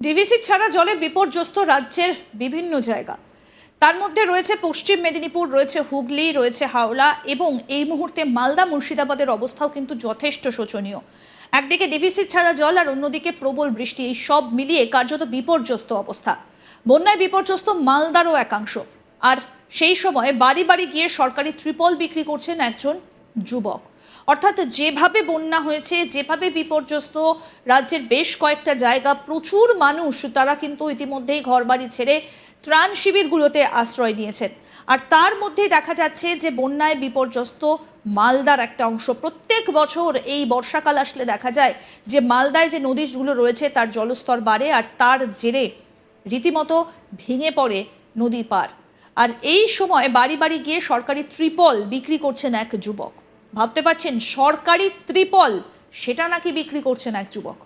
DVC ছাড়া জলে বিপর্যস্ত রাজ্যের বিভিন্ন জায়গা। তার মধ্যে রয়েছে পশ্চিম মেদিনীপুর, রয়েছে হুগলি, রয়েছে হাওড়া এবং এই মুহূর্তে মালদা মুর্শিদাবাদের অবস্থাও কিন্তু যথেষ্ট শোচনীয়। একদিকে ডিভিসি ছাড়া জল আর অন্যদিকে প্রবল বৃষ্টি, এই সব মিলিয়ে কার্যত বিপর্যস্ত অবস্থা। বন্যায় বিপর্যস্ত মালদারও একাংশ। আর সেই সময় বাড়ি বাড়ি গিয়ে সরকারি ত্রিপল বিক্রি করছেন একজন যুবক। অর্থাৎ যেভাবে বন্যা হয়েছে, যেভাবে বিপর্যস্ত রাজ্যের বেশ কয়েকটা জায়গা, প্রচুর মানুষ তারা কিন্তু ইতিমধ্যেই ঘরবাড়ি ছেড়ে ত্রাণ শিবিরগুলোতে আশ্রয় নিয়েছেন। আর তার মধ্যেই দেখা যাচ্ছে যে বন্যায় বিপর্যস্ত মালদার একটা অংশ। প্রত্যেক বছর এই বর্ষাকাল আসলে দেখা যায় যে মালদায় যে নদীগুলো রয়েছে, তার জলস্তর বাড়ে আর তার জেরে রীতিমতো ভেঙে পড়ে নদী পার। আর এই সময় বাড়ি বাড়ি গিয়ে সরকারি ত্রিপল বিক্রি করছেন এক যুবক। ভাবতে পারছেন সরকারি ত্রিপল, সেটা নাকি বিক্রি করছেন এক যুবক।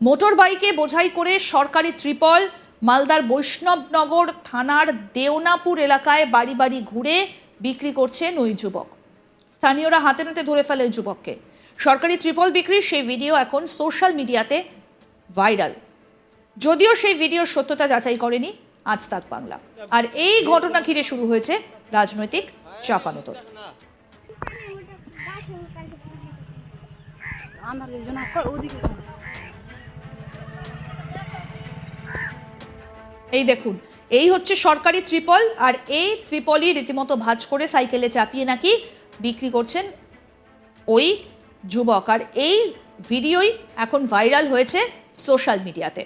মোটর বাইকে বোঝাই করে সরকারি ত্রিপল, মালদার বৈষ্ণবনগর থানার দেওনাপুর এলাকায় বাড়ি বাড়ি ঘুরে বিক্রি করছেন ওই যুবক। স্থানীয়রা হাতে নাতে ধরে ফেলে ওই যুবককে। সরকারি ত্রিপল বিক্রির সেই ভিডিও এখন সোশ্যাল মিডিয়াতে ভাইরাল। যদিও সেই ভিডিওর সত্যতা যাচাই করেনি আজ তাক বাংলা। আর এই ঘটনা ঘিরে শুরু হয়েছে রাজনৈতিক চাপানোতর এই দেখুন, এই হচ্ছে সরকারি ত্রিপল, আর এই ত্রিপলই রীতিমতো ভাঁজ করে সাইকেলে চাপিয়ে নাকি বিক্রি করছেন ওই যুবক। আর এই ভিডিওই এখন ভাইরাল হয়েছে সোশ্যাল মিডিয়াতে।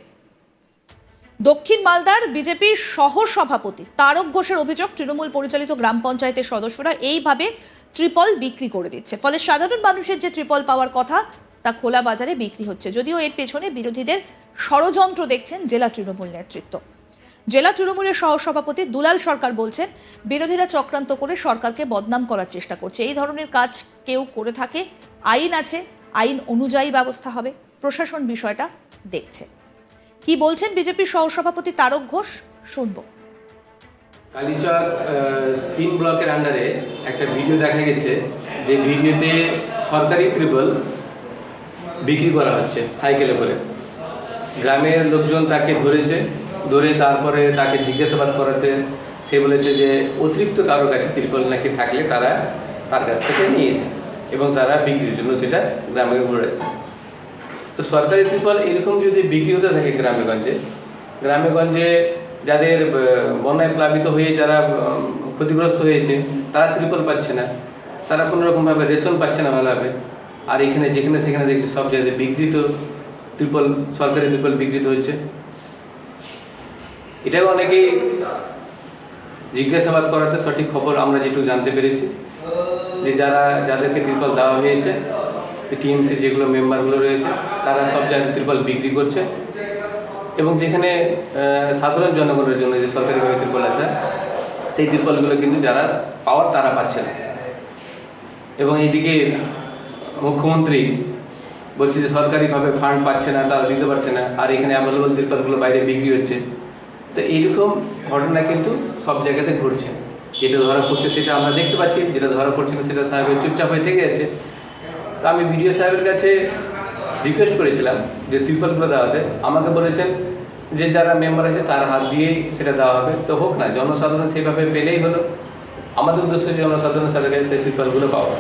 দক্ষিণ মালদার বিজেপির সহ সভাপতি তারক ঘোষের অভিযোগ, তৃণমূল পরিচালিত গ্রাম পঞ্চায়েতের সদস্যরা এইভাবে ত্রিপল বিক্রি করে দিচ্ছে। ফলে সাধারণ মানুষের যে ত্রিপল পাওয়ার কথা তা খোলা বাজারে বিক্রি হচ্ছে। যদিও এর পেছনে বিরোধীদের ষড়যন্ত্র দেখছেন জেলা তৃণমূল নেতৃত্ব। জেলা তৃণমূলের সহসভাপতি দুলাল সরকার বলছেন, বিরোধীরা চক্রান্ত করে সরকারকে বদনাম করার চেষ্টা করছে। এই ধরনের কাজ কেউ করে থাকে, আইন আছে, আইন অনুযায়ী ব্যবস্থা হবে, প্রশাসন বিষয়টা দেখছে। কি বলছেন বিজেপির সহসভাপতি তারক ঘোষ? শুনব। কালীচক তিন ব্লকের আন্ডারে একটা ভিডিও দেখা গেছে। যে ভিডিওতে সরকারি ত্রিপল বিক্রি করা হচ্ছে সাইকেলে করে। গ্রামের লোকজন তাকে ধরেছে, ধরে তারপরে তাকে জিজ্ঞাসাবাদ করাতে সে বলেছে যে, অতিরিক্ত কারোর কাছে ত্রিপল নাকি থাকলে তারা তার কাছ থেকে নিয়েছে এবং তারা বিক্রির জন্য সেটা গ্রামে ঘুরেছে তো সরকারি ত্রিপল এরকম যদি বিক্রি হতে থাকে গ্রামেগঞ্জে গ্রামেগঞ্জে যাদের বন্যায় প্লাবিত হয়ে যারা ক্ষতিগ্রস্ত হয়েছে, তারা ত্রিপল পাচ্ছে না। তারা কোনোরকমভাবে রেশন পাচ্ছে না ভালোভাবে। আর এখানে যেখানে সেখানে দেখছি সব জায়গায় বিকৃত ত্রিপল, সরকারি ত্রিপল বিকৃত হচ্ছে। এটাও অনেকেই জিজ্ঞাসাবাদ করাতে সঠিক খবর আমরা যেটুকু জানতে পেরেছি। যে যারা, যাদেরকে ত্রিপল দেওয়া হয়েছে টিএমসি যেগুলো মেম্বারগুলো রয়েছে, তারা সব জায়গায় ত্রিপল বিক্রি করছে। এবং যেখানে সাধারণ জনগণের জন্য যে সরকারিভাবে ত্রিপল আছে, সেই ত্রিপলগুলো কিন্তু যারা পাওয়ার তারা পাচ্ছে না। এবং এইদিকে মুখ্যমন্ত্রী বলছে যে সরকারিভাবে ফান্ড পাচ্ছে না, তারা দিতে পারছে না, আর এখানে অ্যাভেলেবল ত্রিপলগুলো বাইরে বিক্রি হচ্ছে। তো এইরকম ঘটনা কিন্তু সব জায়গাতে ঘটছে। যেটা ধরা পড়ছে সেটা আমরা দেখতে পাচ্ছি, যেটা ধরা পড়ছে না সেটা সাহেবের চুপচাপ হয়ে থেকে যাচ্ছে তো আমি বিডিও সাহেবের কাছে রিকোয়েস্ট করেছিলাম যে ত্রিপলগুলো দেওয়াতে, আমাকে বলেছেন যে যারা মেম্বার আছে তার হাত দিয়েই সেটা দেওয়া হবে। তো হোক না, জনসাধারণ সেইভাবে পেলেই হলো। আমাদের উদ্দেশ্য জনসাধারণ সাথে কাছে সেই ত্রিপলগুলো পাওয়া।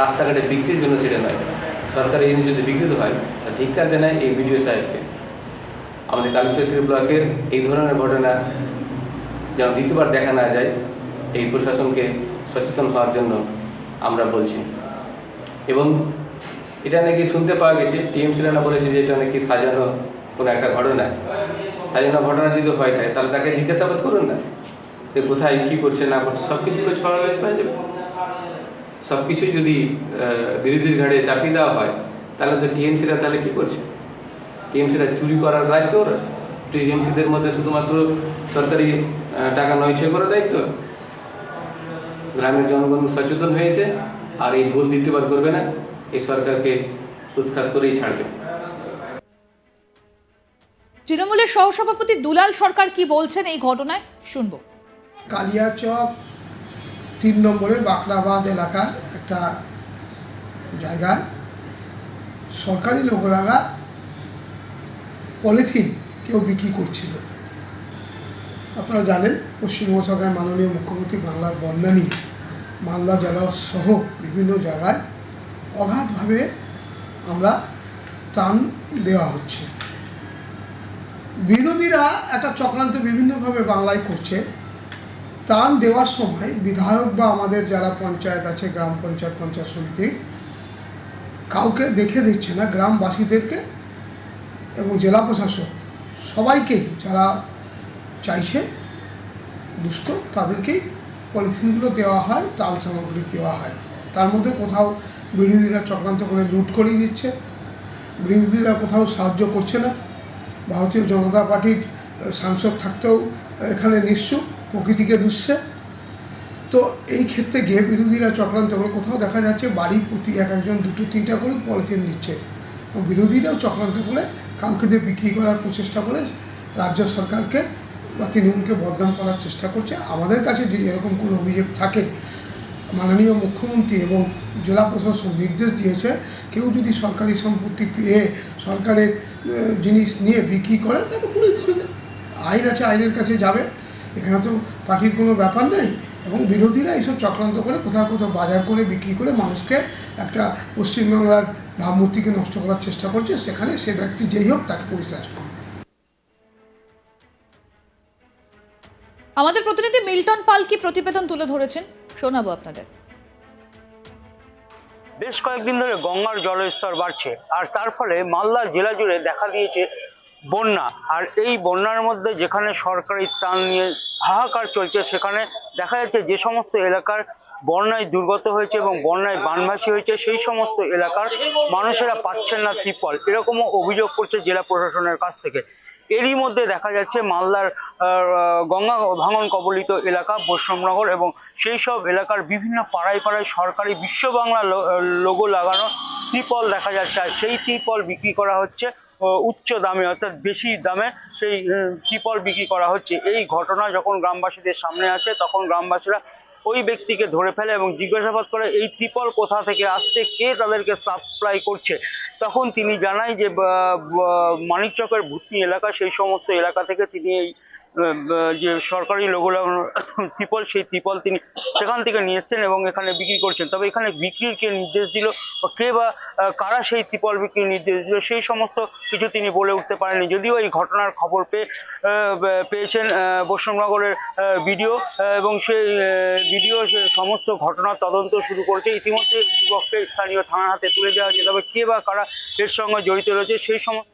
রাস্তাঘাটে বিক্রির জন্য সেটা নয়। সরকারি জিনিস যদি বিকৃত হয়, তা ধিক্কার জানায় এই বিডিও সাহেবকে। আমাদের কালীচৈত্রী ব্লকের এই ধরনের ঘটনা যেন দ্বিতীয়বার দেখা না যায়, এই প্রশাসনকে সচেতন হওয়ার জন্য আমরা বলছি। এবং এটা নাকি শুনতে পাওয়া গেছে, টিএমসি রানা বলেছে যে এটা নাকি সাজানো কোনো একটা ঘটনা। সাজানো ঘটনা যদি হয় তাহলে তাকে জিজ্ঞাসাবাদ করুন না। সে কোথায়, কী করছে, না করছে সব কিছু খোঁজ পাওয়া যাবে। সব কিছুই যদি বিরোধীর ঘাড়ে চাপিয়ে দেওয়া হয় তাহলে তো টিএমসিরা তাহলে কী করছে? টিএমসিরা চুরি করার দায়িত্ব ওরা। টিএমসিদের মধ্যে শুধুমাত্র সরকারি টাকা নয়ছয় করার দায়িত্ব। গ্রামের জনগণ সচেতন হয়েছে আর এই ভুল দ্বিতীয়বার করবে না এই সরকারকে উৎখাত করেই ছাড়বে। তৃণমূলের সহসভাপতি দুলাল সরকার কি বলছেন এই ঘটনায়? শুনব। কালিয়াচক তিন নম্বরের বাকরাবাদ এলাকার একটা জায়গায় সরকারি লোকরা পলিথিন কেউ বিক্রি করছিল। আপনারা জানেন পশ্চিমবঙ্গ সরকারের মাননীয় মুখ্যমন্ত্রী বাংলার বন্যা নিয়ে মালদা জেলা সহ বিভিন্ন জায়গায় অগাধভাবে আমরা ত্রাণ দেওয়া হচ্ছে। বিরোধীরা একটা চক্রান্ত বিভিন্নভাবে বাংলায় করছে। ত্রাণ দেওয়ার সময় বিধায়ক বা আমাদের যারা পঞ্চায়েত আছে, গ্রাম পঞ্চায়েত পঞ্চায়েত সমিতি, কাউকে দেখে দিচ্ছে না, গ্রামবাসীদেরকে এবং জেলা প্রশাসক সবাইকেই যারা চাইছে, দুস্থ, তাদেরকেই পলিথিনগুলো দেওয়া হয়, তাল সামগ্রী দেওয়া হয়। তার মধ্যে কোথাও বিরোধীরা চক্রান্ত করে লুট করিয়ে দিচ্ছে। বিরোধীরা কোথাও সাহায্য করছে না। ভারতীয় জনতা পার্টির সাংসদ থাকতেও এখানে নিশ্চুপ। প্রকৃতিকে দুষছে। তো এই ক্ষেত্রে গিয়ে বিরোধীরা চক্রান্ত করে কোথাও দেখা যাচ্ছে বাড়ি প্রতি এক একজন, দুটো, তিনটা করে পলিথিন দিচ্ছে। বিরোধীরাও চক্রান্ত করে কাউকে দিয়ে বিক্রি করার প্রচেষ্টা করে রাজ্য সরকারকে বা তৃণমূলকে বদনাম করার চেষ্টা করছে। আমাদের কাছে যদি এরকম কোনো অভিযোগ থাকে, মাননীয় মুখ্যমন্ত্রী এবং জেলা প্রশাসন নির্দেশ দিয়েছে, কেউ যদি সরকারি সম্পত্তি পেয়ে সরকারের জিনিস নিয়ে বিক্রি করে তাকে পুলিশ ধরবে। আইন আছে, আইনের কাছে যাবে। এখানে তো পার্টির কোনো ব্যাপার নেই এবং বিরোধীরা এইসব চক্রান্ত করে কোথাও কোথাও বাজার করে বিক্রি করে মানুষকে একটা পশ্চিমবাংলার ভাবমূর্তিকে নষ্ট করার চেষ্টা করছে সেখানে সে ব্যক্তি যেই হোক তাকে পুলিশ অ্যারেস্ট করবে। আমাদের প্রতিনিধি মিল্টন পাল কি প্রতিবেদন তুলে ধরেছেন? শোনাবো আপনাদের। বেশ কয়েকদিন ধরে গঙ্গার জলস্তর বাড়ছে আর তার ফলে মালদা জেলা জুড়ে দেখা দিয়েছে বন্যা। আর এই বন্যার মধ্যে যেখানে সরকারি ত্রাণ নিয়ে হাহাকার চলছে, সেখানে দেখা যাচ্ছে যে সমস্ত এলাকার বন্যায় দুর্গত হয়েছে এবং বন্যায় বানভাসী হয়েছে, সেই সমস্ত এলাকার মানুষেরা পাচ্ছেন না ত্রিপল। এরকমও অভিযোগ করছে জেলা প্রশাসনের কাছ থেকে। এরই মধ্যে দেখা যাচ্ছে মালদার গঙ্গা ভাঙন কবলিত এলাকা, বৈষ্ণবনগর এবং সেই সব এলাকার বিভিন্ন পাড়ায় পাড়ায় সরকারি বিশ্ব বাংলা লোগো লাগানো ত্রিপল দেখা যাচ্ছে। আর সেই ত্রিপল বিক্রি করা হচ্ছে উচ্চ দামে, অর্থাৎ বেশি দামে সেই ত্রিপল বিক্রি করা হচ্ছে। এই ঘটনা যখন গ্রামবাসীদের সামনে আসে, তখন গ্রামবাসীরা ওই ব্যক্তিকে ধরে ফেলে এবং জিজ্ঞাসাবাদ করে, এই ত্রিপল কোথা থেকে আসছে? কে তাদেরকে সাপ্লাই করছে? তখন তিনি জানায় যে মানিকচকের ভুতনি এলাকা, সেই সমস্ত এলাকা থেকে তিনি এই যে সরকারি লোগো লাগানো ত্রিপল সেই ত্রিপল তিনি সেখান থেকে নিয়ে এসছেন এবং এখানে বিক্রি করছেন। তবে এখানে বিক্রির কে নির্দেশ দিল কে বা কারা সেই ত্রিপল বিক্রির নির্দেশ দিল, সেই সমস্ত কিছু তিনি বলে উঠতে পারেননি। যদিও এই ঘটনার খবর পেয়ে পেয়েছেন বৈষ্ণবনগরের ভিডিও এবং সেই ভিডিও সমস্ত ঘটনার তদন্ত শুরু করেছে। ইতিমধ্যে যুবককে স্থানীয় থানার হাতে তুলে দেওয়া হয়েছে। তবে কে বা কারা এর সঙ্গে জড়িত রয়েছে সেই সমস্ত